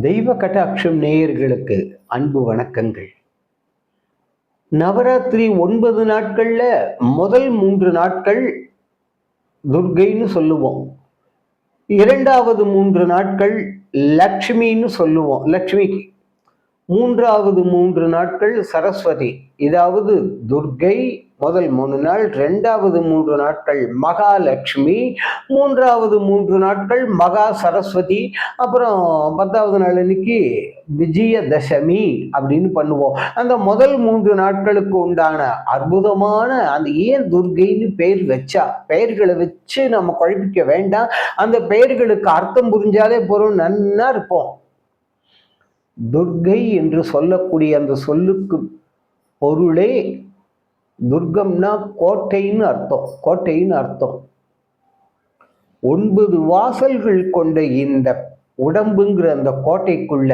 தெய்வ கட்டாட்சம் நேயர்களுக்கு அன்பு வணக்கங்கள். நவராத்திரி ஒன்பது நாட்களில் முதல் மூன்று நாட்கள் துர்கைன்னு சொல்லுவோம். இரண்டாவது மூன்று நாட்கள் லக்ஷ்மின்னு சொல்லுவோம். லக்ஷ்மிக்கு மூன்றாவது மூன்று நாட்கள் சரஸ்வதி. இதாவது துர்கை முதல் மூணு நாள் ரெண்டாவது மூன்று நாட்கள் மகாலட்சுமி மூன்றாவது மூன்று நாட்கள் மகா சரஸ்வதி அப்புறம் பத்தாவது நாள் இன்னைக்கு விஜயதசமி அப்படின்னு பண்ணுவோம். அந்த முதல் மூன்று நாட்களுக்கு உண்டான அற்புதமான அந்த ஏன் துர்கைன்னு பெயர் வச்சா பெயர்களை வச்சு நம்ம குழப்பிக்க வேண்டாம். அந்த பெயர்களுக்கு அர்த்தம் புரிஞ்சாலே போகிறோம் நன்னா இருப்போம். துர்கை என்று சொல்லக்கூடிய அந்த சொல்லுக்கு பொருளே துர்கம்னா கோட்டைன்னு அர்த்தம் கோட்டைன்னு அர்த்தம். ஒன்பது வாசல்கள் கொண்ட இந்த உடம்புங்கிற அந்த கோட்டைக்குள்ள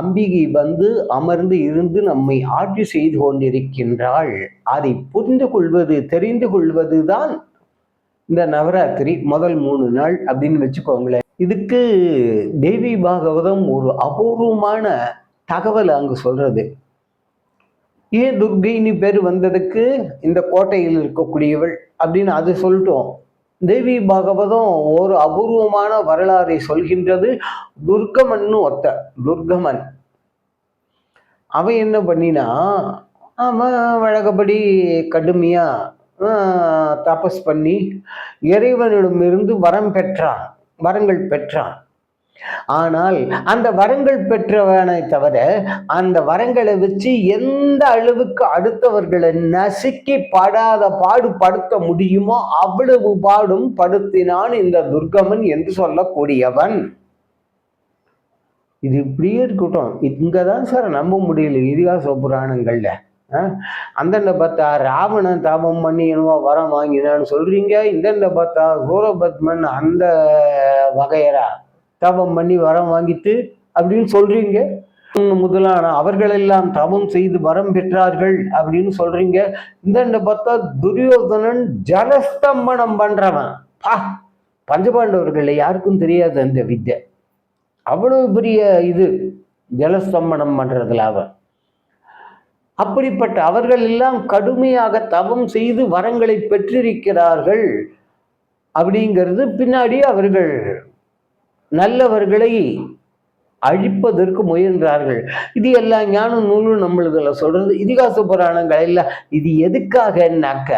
அம்பிகை வந்து அமர்ந்து இருந்து நம்மை ஆட்சி செய்து கொண்டிருக்கின்றாள். அதை புரிந்து கொள்வது தெரிந்து கொள்வது தான் இந்த நவராத்திரி முதல் மூணு நாள் அப்படின்னு வச்சுக்கோங்களேன். இதுக்கு தேவி பாகவதம் ஒரு அபூர்வமான தகவல் அங்கு சொல்றது. ஏன் துர்கைன்னு பேர் வந்ததுக்கு இந்த கோட்டையில் இருக்கக்கூடியவள் அப்படின்னு அது சொல்லிட்டோம். தேவி பாகவதம் ஒரு அபூர்வமான வரலாறை சொல்கின்றது துர்கமன்னு ஒத்த துர்கமன் அவன் என்ன பண்ணினா அவன் வழக்கப்படி கடுமையா தபஸ் பண்ணி இறைவனிடமிருந்து வரம் பெற்றான் வரங்கள் பெற்றான். ஆனால் அந்த வரங்கள் பெற்றவனை தவிர அந்த வரங்களை வச்சு எந்த அளவுக்கு அடுத்தவர்களை நசுக்கி படாத பாடு படுத்த முடியுமோ அவ்வளவு பாடும் படுத்தினான் இந்த துர்கமன் என்று சொல்லக்கூடியவன். இது இப்படியே இருக்கட்டும். இங்கதான் சார் நம்ப முடியல இதிகாச புராணங்கள்ல. அந்தண்ட பார்த்தா ராவணன் தாபம் பண்ணி என்னவோ வரம் வாங்கினான்னு சொல்றீங்க. இந்தண்ட பார்த்தா சூரபத்மன் அந்த வகையரா? தாபம் பண்ணி வரம் வாங்கிட்டு அப்படின்னு சொல்றீங்க. முதலான அவர்களெல்லாம் தவம் செய்து வரம் பெற்றார்கள் அப்படின்னு சொல்றீங்க. இந்த பார்த்தா துரியோதனன் ஜலஸ்தம்பனம் பண்றவன். பா பஞ்சபாண்டவர்கள் யாருக்கும் தெரியாது அந்த வித்தை அவ்வளவு பெரிய இது ஜலஸ்தம்பனம் பண்றதுல அவன். அப்படிப்பட்ட அவர்கள் எல்லாம் கடுமையாக தவம் செய்து வரங்களை பெற்றிருக்கிறார்கள். அப்படிங்கிறது பின்னாடி அவர்கள் நல்லவர்களை அழிப்பதற்கு முயன்றார்கள். இது எல்லா ஞான நூலும் நம்மளுதுல சொல்றது. இதிகாச புராணங்கள் எல்லாம் இது எதுக்காகனாக்க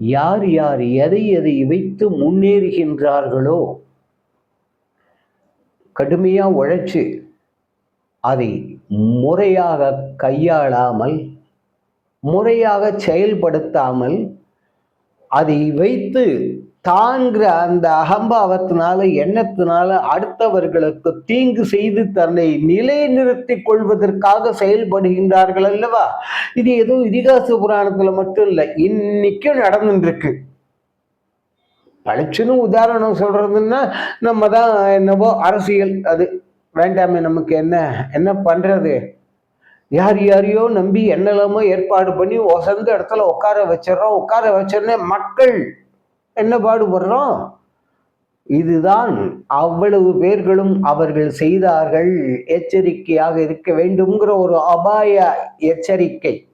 யார் யார் எதை எதை வைத்து முன்னேறுகின்றார்களோ கடுமையா உழைச்சு அதை முறையாக கையாளாமல் முறையாக செயல்படுத்தாமல் அதை வைத்து தான்கிற அந்த அகம்பாவத்தினால எண்ணத்தினால அடுத்தவர்களுக்கு தீங்கு செய்து தன்னை நிலைநிறுத்திக் கொள்வதற்காக செயல்படுகின்றார்கள் அல்லவா? இது ஏதோ இதிகாச புராணத்துல மட்டும் இல்லை இன்னைக்கும் நடந்துருக்கு பளிச்சுன்னு உதாரணம் சொல்றதுன்னா நம்ம தான் என்னவோ அரசியல். அது வேண்டாமே நமக்கு என்ன? என்ன பண்றது? யார் யாரையோ நம்பி என்னெல்லாமோ ஏற்பாடு பண்ணி ஒசந்த இடத்துல உட்கார வச்சிடறோம். உட்கார வச்சோடனே மக்கள் என்ன பாடுபடுறோம்? இதுதான் அவ்வளவு பேர்களும் அவர்கள் செய்தார்கள். எச்சரிக்கையாக இருக்க வேண்டும்ங்கிற ஒரு அபாய எச்சரிக்கை.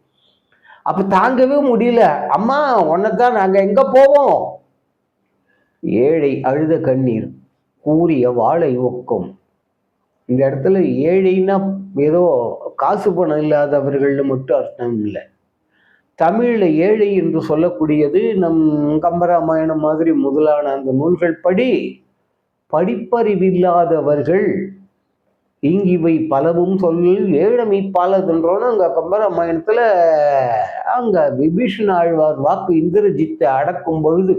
அப்ப தாங்கவே முடியல. அம்மா உன்னைத்தான் நாங்க எங்க போவோம்? ஏழை அழுத கண்ணீர் கூறிய வாழை ஒக்கும். இந்த இடத்துல ஏழைன்னா ஏதோ காசு பணம் இல்லாதவர்கள்னு மட்டும் அர்த்தம் இல்லை. தமிழில் ஏழை என்று சொல்லக்கூடியது நம் கம்பராமாயணம் மாதிரி முதலான அந்த நூல்கள் படி படிப்பறிவில்லாதவர்கள் இங்கிவை பலவும் சொல்லில் ஏழமை பாலதுன்றோன்னு அங்கே கம்பராமாயணத்தில் அங்கே விபீஷண ஆழ்வார் வாக்கு இந்திரஜித்தை அடக்கும் பொழுது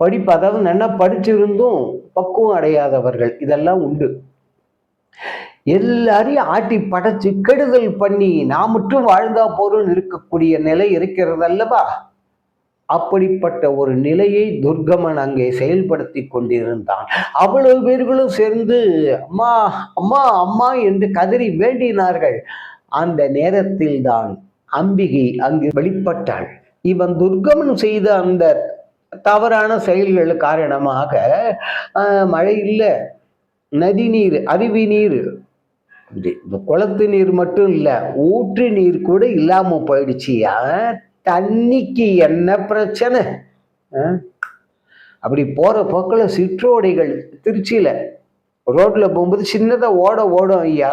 படிப்பு அதாவது நல்லா படிச்சிருந்தும் பக்குவம் அடையாதவர்கள். இதெல்லாம் உண்டு. எல்லாரையும் ஆட்டி படைச்சு கெடுதல் பண்ணி நான் மட்டும் வாழ்ந்தா போறோம்னு இருக்கக்கூடிய நிலை இருக்கிறது அல்லவா அப்படிப்பட்ட ஒரு நிலையை துர்கமன் அங்கே செயல்படுத்தி கொண்டிருந்தான். அவ்வளவு பேர்களும் சேர்ந்து அம்மா அம்மா அம்மா என்று கதறி வேண்டினார்கள். அந்த நேரத்தில் தான் அம்பிகை அங்கு வெளிப்பட்டாள். இவன் துர்கமன் செய்த அந்த தவறான செயல்கள் காரணமாக மழை இல்லை நதி நீர் அருவி நீர் இந்த குளத்து நீர் மட்டும் இல்லை ஊற்று நீர் கூட இல்லாம போயிடுச்சியா தண்ணிக்கு என்ன பிரச்சனை? ஆ? அப்படி போற போக்கில் சிற்றோடைகள் திருச்சியில ரோட்ல போகும்போது சின்னதா ஓட ஓடும் ஐயா.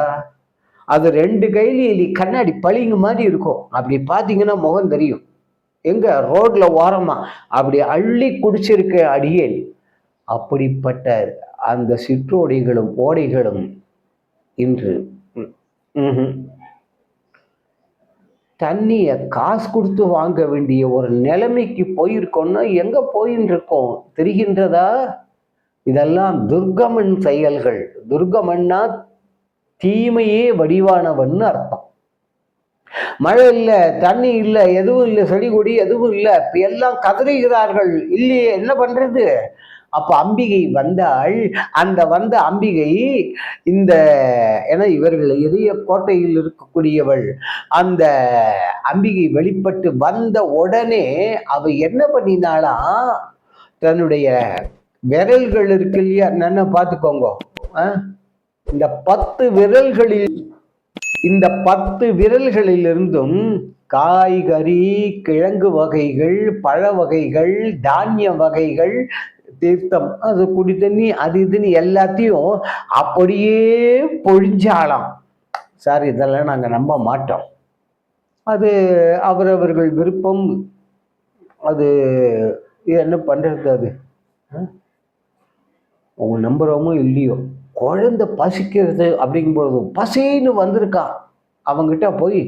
அது ரெண்டு கையில கண்ணாடி பளிங்கு மாதிரி இருக்கும். அப்படி பார்த்தீங்கன்னா முகம் தெரியும். எங்க ரோட்ல ஓரமா அப்படி அள்ளி குடிச்சிருக்க அடியேன். அப்படிப்பட்ட அந்த சிற்றோடைகளும் ஓடைகளும் இன்று ம், தண்ணியை காசு கொடுத்து வாங்க வேண்டிய ஒரு நிலைமைக்கு போயிருக்கோம்னா எங்க போயின்னு இருக்கோம் தெரிகின்றதா? இதெல்லாம் துர்கமன் செயல்கள். துர்கமன்னா தீமையே வடிவானவன் அர்த்தம். மழை இல்லை தண்ணி இல்லை எதுவும் இல்லை செடி கொடி எதுவும் இல்லை எல்லாம் கதறுகிறார்கள். இல்லையே என்ன பண்றது? அப்ப அம்பிகை வந்தாள். அந்த வந்த அம்பிகை இந்த என இவர்கள் எரிய கோட்டையில் இருக்கக்கூடியவள் அந்த அம்பிகை வெளிப்பட்டு வந்த உடனே அவ என்ன பண்ணினாலாம் தன்னுடைய விரல்கள் இருக்கு இல்லையா? என்னென்ன பார்த்துக்கோங்க ஆ? இந்த பத்து விரல்களில் இந்த பத்து விரல்களிலிருந்தும் காய்கறி கிழங்கு வகைகள் பழ வகைகள் தானிய வகைகள் தீர்த்தம் அது குடி தண்ணி அது இதுன்னு எல்லாத்தையும் அப்படியே பொழிஞ்சாலாம். சார் இதெல்லாம் நாங்கள் நம்ப மாட்டோம். அது அவரவர்கள் விருப்பம். அது என்ன பண்ணுறது அது? உங்கள் அவங்க இல்லையோ? குழந்தை பசிக்கிறது அப்படிங்கும்போது பசின்னு வந்திருக்கான் அவங்கிட்ட போய்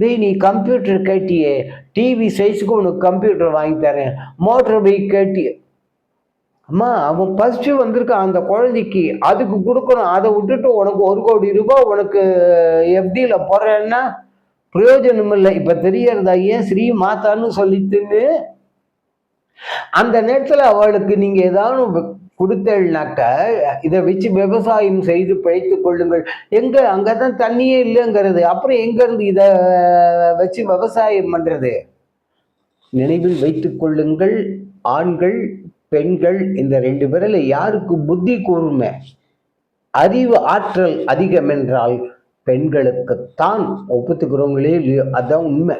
டேய் நீ கம்ப்யூட்டர் கேட்டியே டிவி சைஸுக்கு உனக்கு கம்ப்யூட்டர் வாங்கி தரேன் மோட்டர் பைக் கேட்டியே. அம்மா அவன் பசிச்சு வந்திருக்கான் அந்த குழந்தைக்கு. அதுக்கு கொடுக்கணும். அதை விட்டுட்டு உனக்கு ஒரு கோடி ரூபாய் உனக்கு எஃப்டியில் போடுறேன்னா பிரயோஜனம் இல்லை இப்போ தெரியறதா? ஏன் ஸ்ரீ மாதான்னு சொல்லிட்டுன்னு? அந்த நேரத்தில் அவளுக்கு நீங்கள் ஏதாவது கொடுத்தல்னாக்க இதை வச்சு விவசாயம் செய்து பிழைத்து கொள்ளுங்கள். எங்க அங்கதான் தண்ணியே இல்லைங்கிறது. அப்புறம் எங்க இருந்து இதை வச்சு விவசாயம் பண்றது? நினைவில் வைத்துக் கொள்ளுங்கள். ஆண்கள் பெண்கள் இந்த ரெண்டு பேரில் யாருக்கு புத்தி கூர்மை? அறிவு ஆற்றல் அதிகம் என்றால் பெண்களுக்குத்தான் ஒப்புத்துக்கிறவங்களே இல்லையோ அதுதான் உண்மை.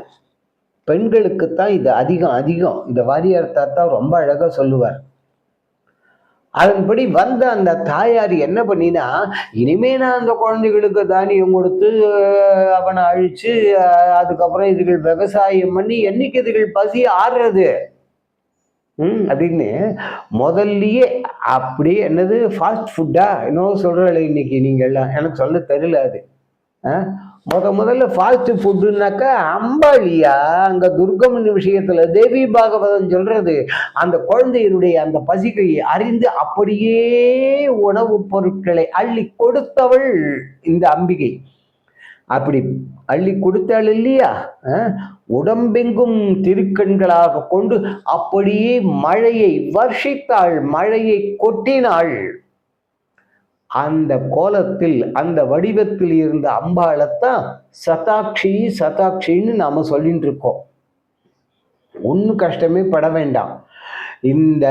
பெண்களுக்குத்தான் இது அதிகம் அதிகம். இந்த வாரியார் தாத்தா ரொம்ப அழகாக சொல்லுவார். அதன்படி வந்த அந்த தாயார் என்ன பண்ணினா இனிமே நான் அந்த குழந்தைகளுக்கு தானியம் கொடுத்து அவனை அழிச்சு அதுக்கப்புறம் இதுகள் விவசாயம் பண்ணி என்னைக்கு இதுகள் பசி ஆறுறது ம் அப்படின்னு முதல்லயே அப்படியே என்னது ஃபாஸ்ட் ஃபுட்டா என்னவோ சொல்கிறல இன்னைக்கு நீங்க எல்லாம் எனக்கு சொல்ல தெரியல அது ஆ? முத முதல்ல ஃபாஸ்ட் ஃபுட்டுனாக்கா அம்பாளியா அங்க துர்கம்னு விஷயத்துல தேவி பாகவதம் சொல்றது. அந்த குழந்தையினுடைய அந்த பசிகை அறிந்து அப்படியே உணவுப் பொருட்களை அள்ளி கொடுத்தவள் இந்த அம்பிகை. அப்படி அள்ளி கொடுத்தாள் இல்லையா? உடம்பெங்கும் திருக்கண்களாக கொண்டு அப்படியே மழையை வர்ஷித்தாள் மழையை கொட்டினாள். அந்த கோலத்தில் அந்த வடிவத்தில் இருந்த அம்பாளைத்தான் சதாட்சி சதாட்சின்னு நாம சொல்லிட்டு இருக்கோம். ஒன்றும் கஷ்டமே பட வேண்டாம். இந்த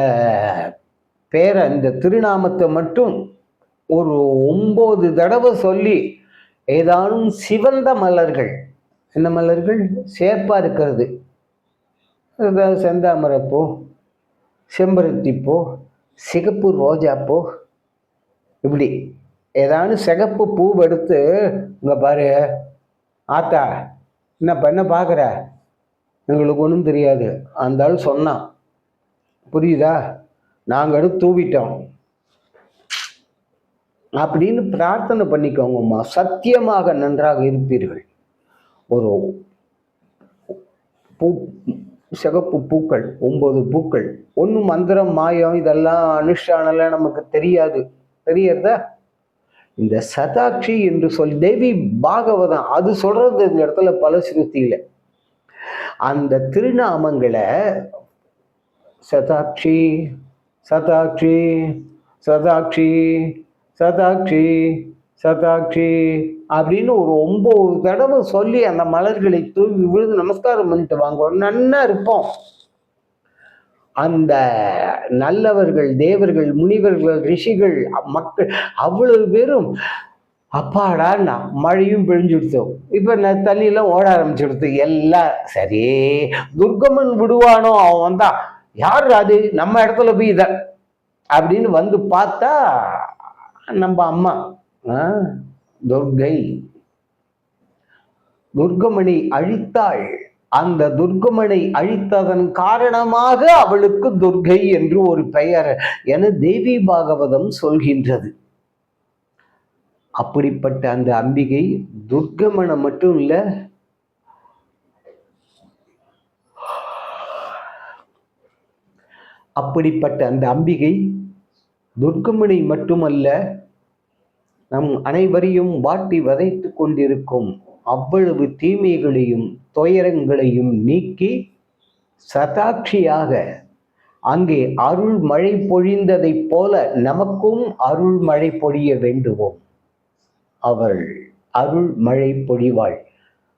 பேரை இந்த திருநாமத்தை மட்டும் ஒரு ஒன்பது தடவை சொல்லி ஏதானும் சிவந்த மலர்கள் என்ன மலர்கள்? சேப்பா இருக்கிறது. செந்தாமரப்பூ செம்பருத்திப்பூ சிகப்பு ரோஜாப்பூ இப்படி ஏதாவது சிகப்பு பூ எடுத்து இங்கே பாரு ஆத்தா என்ன பண்ண பார்க்குற எங்களுக்கு ஒன்றும் தெரியாது. அந்த ஆள் சொன்னான் புரியுதா? நாங்கள் எடுத்து தூவிட்டோம். அப்படின்னு பிரார்த்தனை பண்ணிக்கோங்கம்மா. சத்தியமாக நன்றாக இருப்பீர்கள். ஒரு பூ சிகப்பு பூக்கள் ஒன்பது பூக்கள் ஒன்றும் மந்திரம் மாயம் இதெல்லாம் அனுஷ்டானம்லாம் நமக்கு தெரியாது. தெரியறதா? இந்த சதாட்சி என்று சொல்லி தேவி பாகவதம் அது சொல்றது இந்த இடத்துல பல ஸ்ருதியில. அந்த திருநாமங்களை சதாட்சி சதாட்சி சதாட்சி சதாட்சி சதாட்சி அப்படின்னு ஒரு ஒன்பது தடவை சொல்லி அந்த மலர்களை தூவி விழுந்து நமஸ்காரம் பண்ணிட்டு வாங்க. நன்னா இருப்போம். அந்த நல்லவர்கள் தேவர்கள் முனிவர்கள் ரிஷிகள் மக்கள் அவ்வளவு பேரும் அப்பாடான்னா மழையும் பிழிஞ்சுடுத்தோம் இப்போ நான் தண்ணியெல்லாம் ஓட ஆரம்பிச்சுடுத்து எல்லாம் சரி துர்கமன் விடுவானோ அவன் வந்தான். யார் அது? நம்ம இடத்துல போய் இதை அப்படின்னு வந்து பார்த்தா நம்ம அம்மா துர்கை துர்கமணி அழித்தாள். அந்த துர்கமனை அழித்ததன் காரணமாக அவளுக்கு துர்கை என்று ஒரு பெயர் என தேவி பாகவதம் சொல்கின்றது. அப்படிப்பட்ட அந்த அம்பிகை துர்கமனை மட்டும் இல்ல அப்படிப்பட்ட அந்த அம்பிகை துர்கமனை மட்டுமல்ல நம் அனைவரையும் வாட்டி வதைத்து கொண்டிருக்கும் அவ்வளவு தீமைகளையும் துயரங்களையும் நீக்கி சதாட்சியாக அங்கே அருள் மழை பொழிந்ததைப் போல நமக்கும் அருள் மழை பொழிய வேண்டுவோம். அவள் அருள் மழை பொழிவாள்.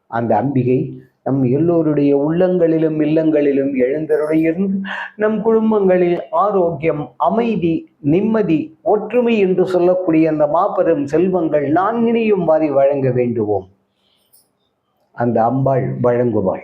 அந்த அம்பிகை நம் எல்லோருடைய உள்ளங்களிலும் இல்லங்களிலும் எழுந்தருடையிருந்து நம் குடும்பங்களில் ஆரோக்கியம் அமைதி நிம்மதி ஒற்றுமை என்று சொல்லக்கூடிய அந்த மாபெரும் செல்வங்கள் நான் இனியும் வாரி வழங்க வேண்டுவோம். அந்த அம்பாள் வழங்குவாள்.